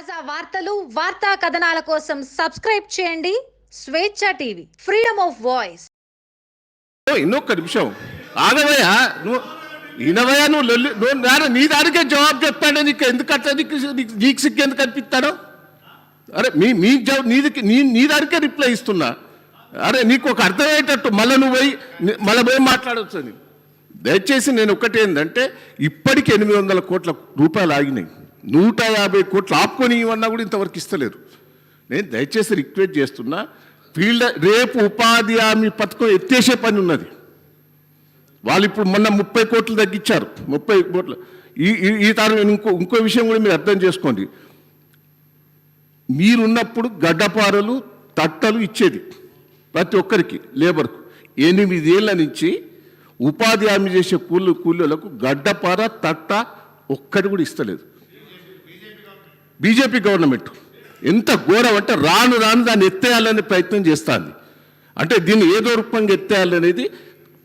తాజా వార్తలు వార్తా కథనాల కోసం సబ్స్క్రైబ్ చేయండి. Swecha TV freedom of voice. ఓ, నిమిషం. ఆగవయ్యా నువ్వు ఇనవయ నువ్వు లొల్లి నువ్వు నీ దానికే జవాబు చెప్పాడు నీకు ఎందుకు అట్లా నీకు నీకు సిగ్గు ఎందుకు అనిపిస్తాను అరే మీ మీ జవాబు నీదికి నీ నీ దానికే రిప్లై ఇస్తున్నా. అరే నీకు ఒక అర్థమయ్యేటట్టు మళ్ళీ నువ్వు పోయి మళ్ళీ పోయి మాట్లాడవచ్చు అని. దయచేసి నేను ఒకటి ఏంటంటే ఇప్పటికి ఎనిమిది వందల కోట్ల రూపాయలు ఆగినాయి. నూట యాభై కోట్లు ఆపుకొని ఇవన్నా కూడా ఇంతవరకు ఇస్తలేరు నేను దయచేసి రిక్వెస్ట్ చేస్తున్నా ఫీల్డ్ రేపు ఉపాధి హామీ పథకం ఎత్తేసే పని ఉన్నది. వాళ్ళు ఇప్పుడు మొన్న ముప్పై కోట్లు తగ్గించారు. ముప్పై కోట్లు. ఈ ఈ- తరం ఇంకో ఇంకో విషయం కూడా మీరు అర్థం చేసుకోండి. మీరున్నప్పుడు గడ్డపారలు తట్టలు ఇచ్చేది ప్రతి ఒక్కరికి లేబర్కు. ఎనిమిదేళ్ళ నుంచి ఉపాధి హామీ చేసే కూలి కూలీలకు గడ్డపార తట్ట ఒక్కటి కూడా ఇస్తలేదు. BJP government. ఎంత ఘోరం అంటే రాను రాను దాన్ని ఎత్తేయాలనే ప్రయత్నం చేస్తుంది. అంటే దీన్ని ఏదో రూపంగా ఎత్తేయాలనేది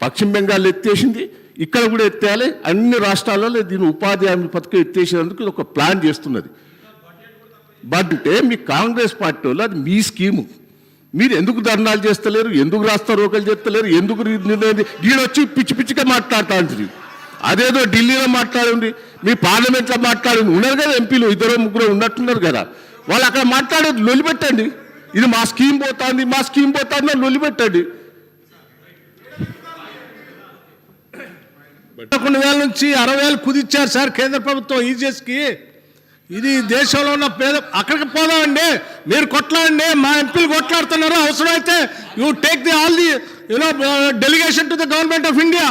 పశ్చిమ బెంగాల్ ఎత్తేసింది ఇక్కడ కూడా ఎత్తేయాలి అన్ని రాష్ట్రాలలో దీన్ని ఉపాధి హామీ పథకం ఎత్తేసేందుకు ఇది ఒక ప్లాన్ చేస్తున్నది. బట్ మీ కాంగ్రెస్ పార్టీ వాళ్ళు అది మీ స్కీము. మీరు ఎందుకు ధర్నాలు చేస్తలేరు ఎందుకు రాస్తా రోకలు చేస్తలేరు ఎందుకు నిర్ణయం వీడొచ్చి పిచ్చి పిచ్చిగా మాట్లాడతాను ఉంటుంది అదేదో ఢిల్లీలో మాట్లాడింది మీ పార్లమెంట్లో మాట్లాడింది. ఉన్నారు కదా ఎంపీలు ఇద్దరు ముగ్గురు ఉన్నట్టున్నారు కదా. వాళ్ళు అక్కడ మాట్లాడేది లొలిపెట్టండి ఇది మా స్కీమ్ పోతుంది మా స్కీమ్ పోతుంది అని లొలిపెట్టండి పదకొండు వేల నుంచి అరవై వేలు కుదిచ్చారు సార్ కేంద్ర ప్రభుత్వం ఈజీఎస్కి. ఇది దేశంలో ఉన్న పేద అక్కడికి పోదామండి. మీరు కొట్లాడండి. మా ఎంపీలు కొట్లాడుతున్నారు. అవసరమైతే you take the all the you know delegation to the government of India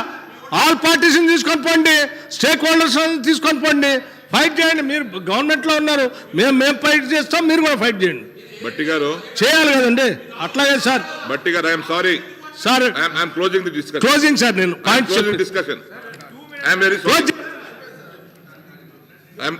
all పార్టీస్ని తీసుకొని పోండి. స్టేక్ హోల్డర్స్ తీసుకొని పోండి. ఫైట్ చేయండి. మీరు గవర్నమెంట్లో ఉన్నారు. మేము మేము ఫైట్ చేస్తాం. మీరు కూడా ఫైట్ చేయండి. బట్టి గారు. చేయాలి కదండి. అట్లాగే సార్. బట్టి గారు I'm sorry. Sir I'm closing the discussion closing sir నేను point discussion I'm very sorry I'm